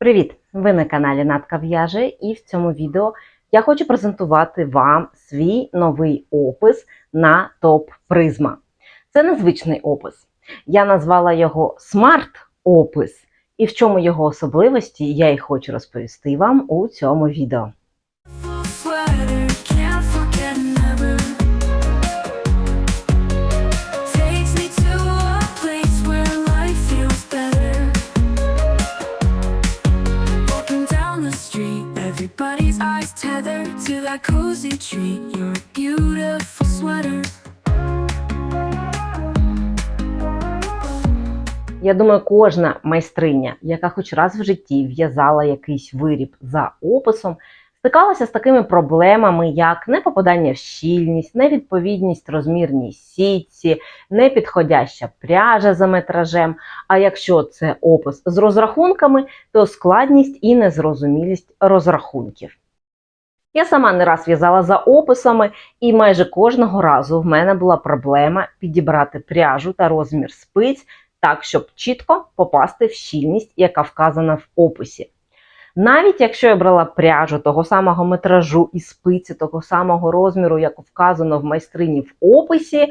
Привіт! Ви на каналі Натка В'яже, і в цьому відео я хочу презентувати вам свій новий опис на топ призма. Це незвичний опис. Я назвала його смарт-опис, і в чому його особливості я і хочу розповісти вам у цьому відео. Tethered cozy treat. Your beautiful sweater. Я думаю, кожна майстриня, яка хоч раз в житті в'язала якийсь виріб за описом, стикалася з такими проблемами, як непопадання в щільність, невідповідність розмірній сітці, непідходяща пряжа за метражем. А якщо це опис з розрахунками, то складність і незрозумілість розрахунків. Я сама не раз в'язала за описами, і майже кожного разу в мене була проблема підібрати пряжу та розмір спиць так, щоб чітко попасти в щільність, яка вказана в описі. Навіть якщо я брала пряжу того самого метражу і спиці, того самого розміру, як вказано в майстрині в описі,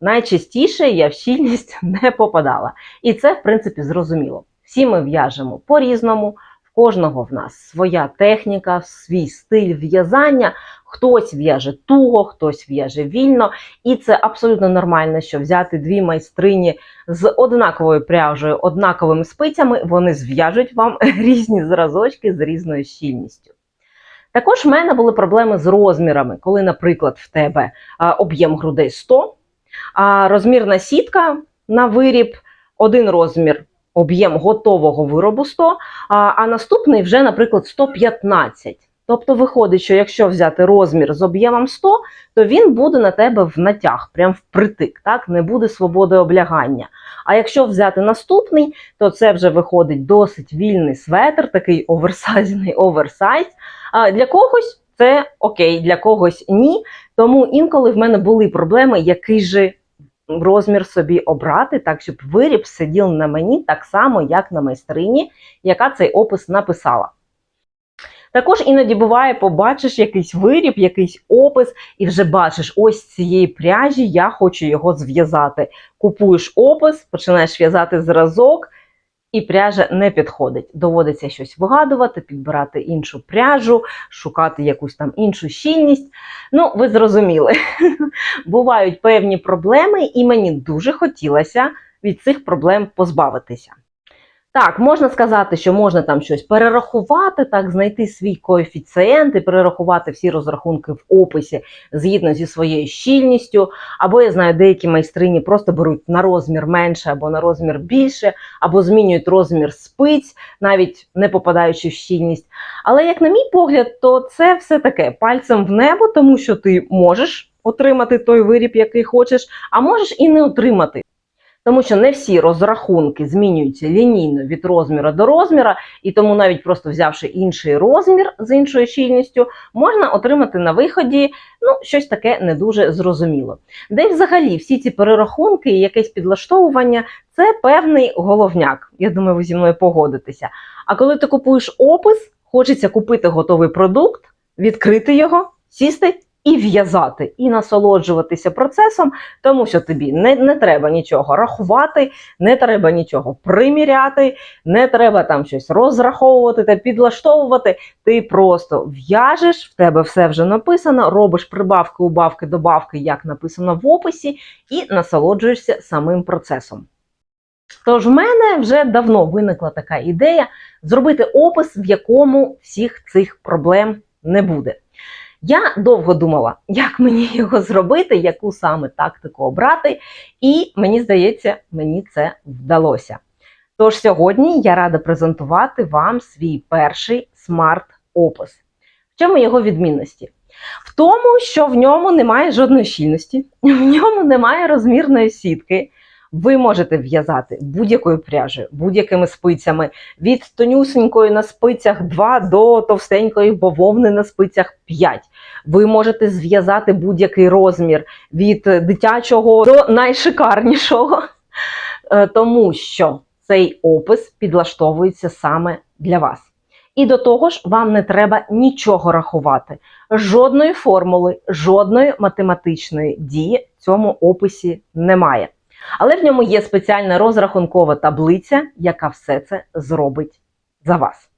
найчастіше я в щільність не попадала. І це, в принципі, зрозуміло. Всі ми в'яжемо по-різному, кожного в нас своя техніка, свій стиль в'язання. Хтось в'яже туго, хтось в'яже вільно, і це абсолютно нормально, що взяти дві майстрині з однаковою пряжею, однаковими спицями, вони зв'яжуть вам різні зразочки з різною щільністю. Також в мене були проблеми з розмірами, коли, наприклад, в тебе об'єм грудей 100, а розмірна сітка на виріб, один розмір об'єм готового виробу 100, а, наступний вже, наприклад, 115. Тобто виходить, що якщо взяти розмір з об'ємом 100, то він буде на тебе в натяг, прям впритик, так? не буде свободи облягання. А якщо взяти наступний, то це вже виходить досить вільний светр, такий оверсайзний оверсайз. А для когось це окей, для когось ні. Тому інколи в мене були проблеми, який же розмір собі обрати, так щоб виріб сидів на мені так само, як на майстрині, яка цей опис написала. Також іноді буває, побачиш якийсь виріб, якийсь опис, і вже бачиш, ось цієї пряжі я хочу його зв'язати. Купуєш опис, починаєш в'язати зразок, і пряжа не підходить. Доводиться щось вигадувати, підбирати іншу пряжу, шукати якусь там іншу щільність. Ну, ви зрозуміли, бувають певні проблеми, і мені дуже хотілося від цих проблем позбавитися. Так, можна сказати, що можна там щось перерахувати, так, знайти свій коефіцієнт і перерахувати всі розрахунки в описі згідно зі своєю щільністю. Або я знаю, деякі майстрині просто беруть на розмір менше або на розмір більше, або змінюють розмір спиць, навіть не попадаючи в щільність. Але, як на мій погляд, то це все таке пальцем в небо, тому що ти можеш отримати той виріб, який хочеш, а можеш і не отримати. Тому що не всі розрахунки змінюються лінійно від розміру до розміра, і тому навіть просто взявши інший розмір з іншою щільністю, можна отримати на виході ну, щось таке не дуже зрозуміло. Де взагалі всі ці перерахунки і якесь підлаштовування це певний головняк. Я думаю, ви зі мною погодитеся. А коли ти купуєш опис, хочеться купити готовий продукт, відкрити його, сісти і в'язати, і насолоджуватися процесом, тому що тобі не, не треба нічого рахувати, не треба нічого приміряти, не треба там щось розраховувати та підлаштовувати. Ти просто в'яжеш, в тебе все вже написано, робиш прибавки, убавки, добавки, як написано в описі, і насолоджуєшся самим процесом. Тож в мене вже давно виникла така ідея зробити опис, в якому всіх цих проблем не буде. Я довго думала, як мені його зробити, яку саме тактику обрати, і мені здається, мені це вдалося. Тож сьогодні я рада презентувати вам свій перший смарт-опис. В чому його відмінності? В тому, що в ньому немає жодної щільності, в ньому немає розмірної сітки. Ви можете в'язати будь-якою пряжею, будь-якими спицями, від тонюсенької на спицях 2 до товстенької бавовни на спицях 5. Ви можете зв'язати будь-який розмір від дитячого до найшикарнішого, Е, тому що цей опис підлаштовується саме для вас. І до того ж, вам не треба нічого рахувати, жодної формули, жодної математичної дії в цьому описі немає. Але в ньому є спеціальна розрахункова таблиця, яка все це зробить за вас.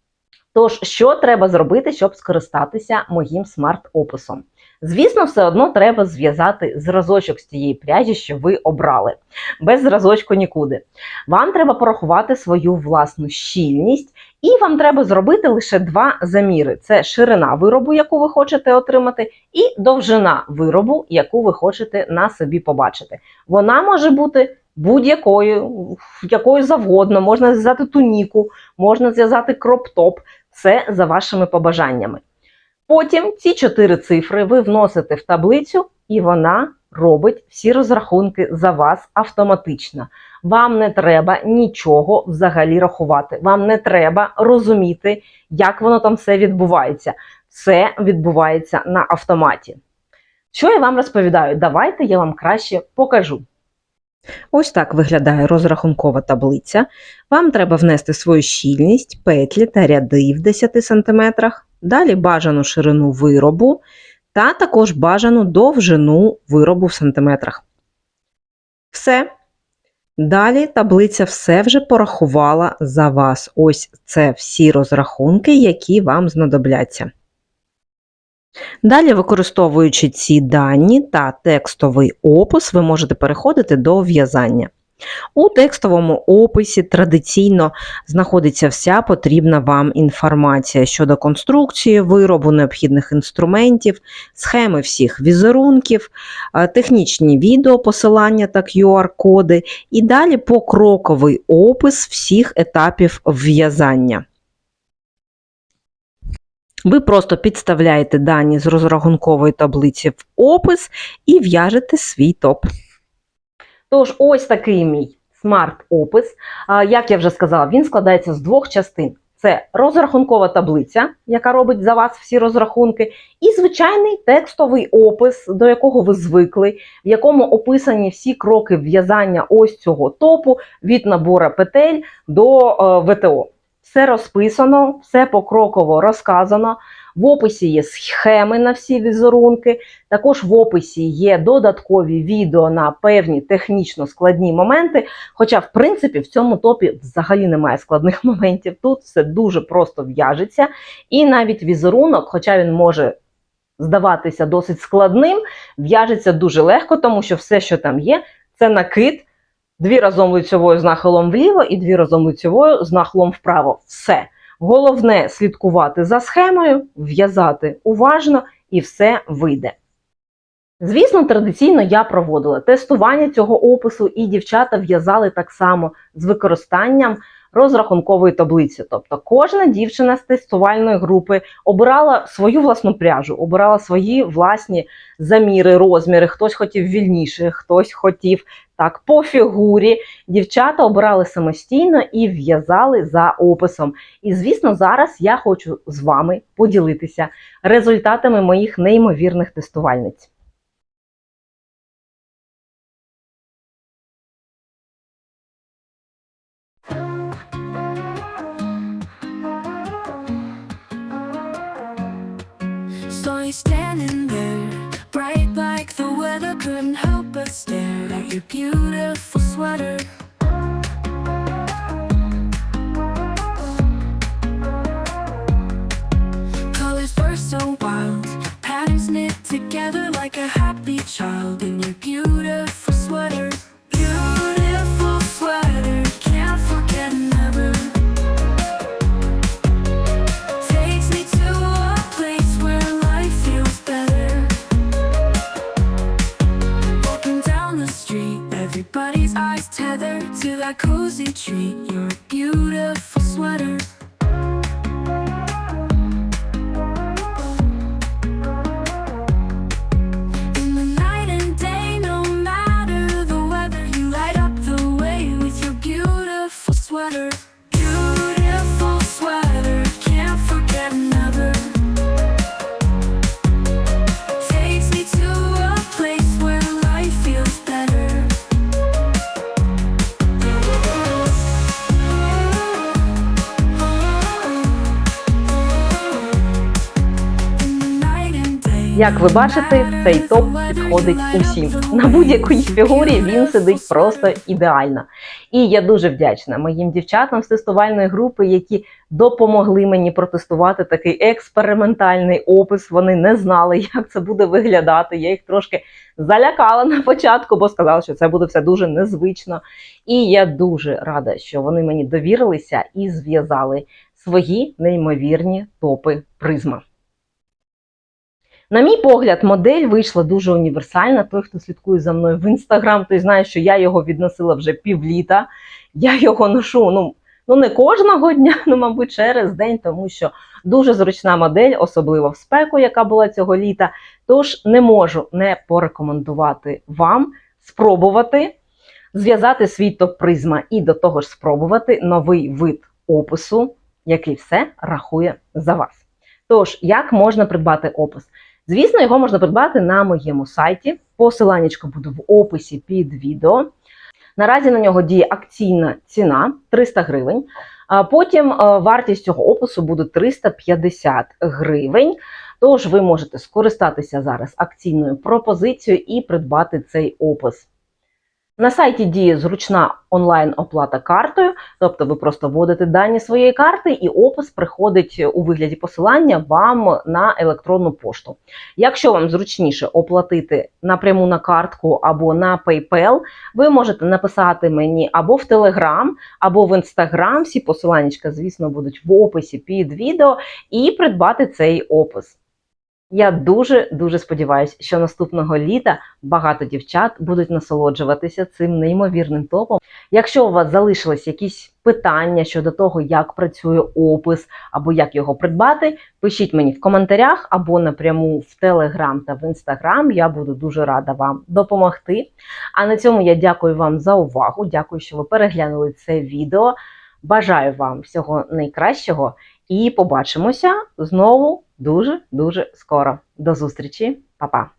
Тож, що треба зробити, щоб скористатися моїм смарт-описом? Звісно, все одно треба зв'язати зразочок з тієї пряжі, що ви обрали. Без зразочку нікуди. Вам треба порахувати свою власну щільність, і вам треба зробити лише два заміри: це ширина виробу, яку ви хочете отримати, і довжина виробу, яку ви хочете на собі побачити. Вона може бути будь-якою, якою завгодно, можна зв'язати туніку, можна зв'язати кроп-топ, все за вашими побажаннями. Потім ці чотири цифри ви вносите в таблицю, і вона робить всі розрахунки за вас автоматично. Вам не треба нічого взагалі рахувати. Вам не треба розуміти, як воно там все відбувається. Все відбувається на автоматі. Що я вам розповідаю? Давайте я вам краще покажу. Ось так виглядає розрахункова таблиця. Вам треба внести свою щільність, петлі та ряди в 10 см, далі бажану ширину виробу та також бажану довжину виробу в сантиметрах. Все. Далі таблиця все вже порахувала за вас. Ось це всі розрахунки, які вам знадобляться. Далі, використовуючи ці дані та текстовий опис, ви можете переходити до в'язання. У текстовому описі традиційно знаходиться вся потрібна вам інформація щодо конструкції виробу, необхідних інструментів, схеми всіх візерунків, е, технічні відео, посилання та QR-коди, і далі покроковий опис всіх етапів в'язання. Ви просто підставляєте дані з розрахункової таблиці в опис і в'яжете свій топ. Тож, ось такий мій смарт-опис. Як я вже сказала, він складається з двох частин: це розрахункова таблиця, яка робить за вас всі розрахунки, і звичайний текстовий опис, до якого ви звикли, в якому описані всі кроки в'язання ось цього топу від набора петель до е, ВТО. Все розписано, все покроково розказано. В описі є схеми на всі візерунки. Також в описі є додаткові відео на певні технічно складні моменти. Хоча, в принципі, в цьому топі взагалі немає складних моментів. Тут все дуже просто в'яжеться. І навіть візерунок, хоча він може здаватися досить складним, в'яжеться дуже легко, тому що все, що там є, це накид. Дві разом лицьовою з нахилом вліво і дві разом лицьовою з нахилом вправо. Все. Головне слідкувати за схемою, в'язати уважно і все вийде. Звісно, традиційно я проводила тестування цього опису, і дівчата в'язали так само з використанням розрахункової таблиці. Тобто кожна дівчина з тестувальної групи обирала свою власну пряжу, обирала свої власні заміри, розміри. Хтось хотів вільніше, хтось хотів так по фігурі. Дівчата обирали самостійно і в'язали за описом. І, звісно, зараз я хочу з вами поділитися результатами моїх неймовірних тестувальниць. Standing there, bright like the weather, couldn't help but stare your beautiful sweater. Colors were so wild, patterns knit together like a happy child in your beautiful Cozy treat. You're beautiful. Як ви бачите, цей топ підходить усім. На будь-якій фігурі він сидить просто ідеально. І я дуже вдячна моїм дівчатам з тестувальної групи, які допомогли мені протестувати такий експериментальний опис. Вони не знали, як це буде виглядати. Я їх трошки залякала на початку, бо сказала, що це буде все дуже незвично. І я дуже рада, що вони мені довірилися і зв'язали свої неймовірні топи призма. На мій погляд, модель вийшла дуже універсальна. Той, хто слідкує за мною в інстаграм, той знає, що я його відносила вже півліта. Я його ношу ну, ну не кожного дня, ну, мабуть, через день, тому що дуже зручна модель, особливо в спеку, яка була цього літа. Тож не можу не порекомендувати вам спробувати зв'язати свій топ призма і до того ж спробувати новий вид опису, який все рахує за вас. Тож, як можна придбати опис? Звісно, його можна придбати на моєму сайті. Посиланнячко буде в описі під відео. Наразі на нього діє акційна ціна 300 гривень. А потім е, вартість цього опису буде 350 гривень. Тож ви можете скористатися зараз акційною пропозицією і придбати цей опис. На сайті діє зручна онлайн-оплата картою, тобто ви просто вводите дані своєї карти, і опис приходить у вигляді посилання вам на електронну пошту. Якщо вам зручніше оплатити напряму на картку або на PayPal, ви можете написати мені або в Telegram, або в Instagram. Всі посилання, звісно, будуть в описі під відео, і придбати цей опис. Я дуже дуже сподіваюся, що наступного літа багато дівчат будуть насолоджуватися цим неймовірним топом. Якщо у вас залишились якісь питання щодо того, як працює опис або як його придбати, пишіть мені в коментарях або напряму в Телеграм та в Інстаграм. Я буду дуже рада вам допомогти. А на цьому я дякую вам за увагу. Дякую, що ви переглянули це відео. Бажаю вам всього найкращого і побачимося знову дуже дуже скоро. До зустрічі, Па-па!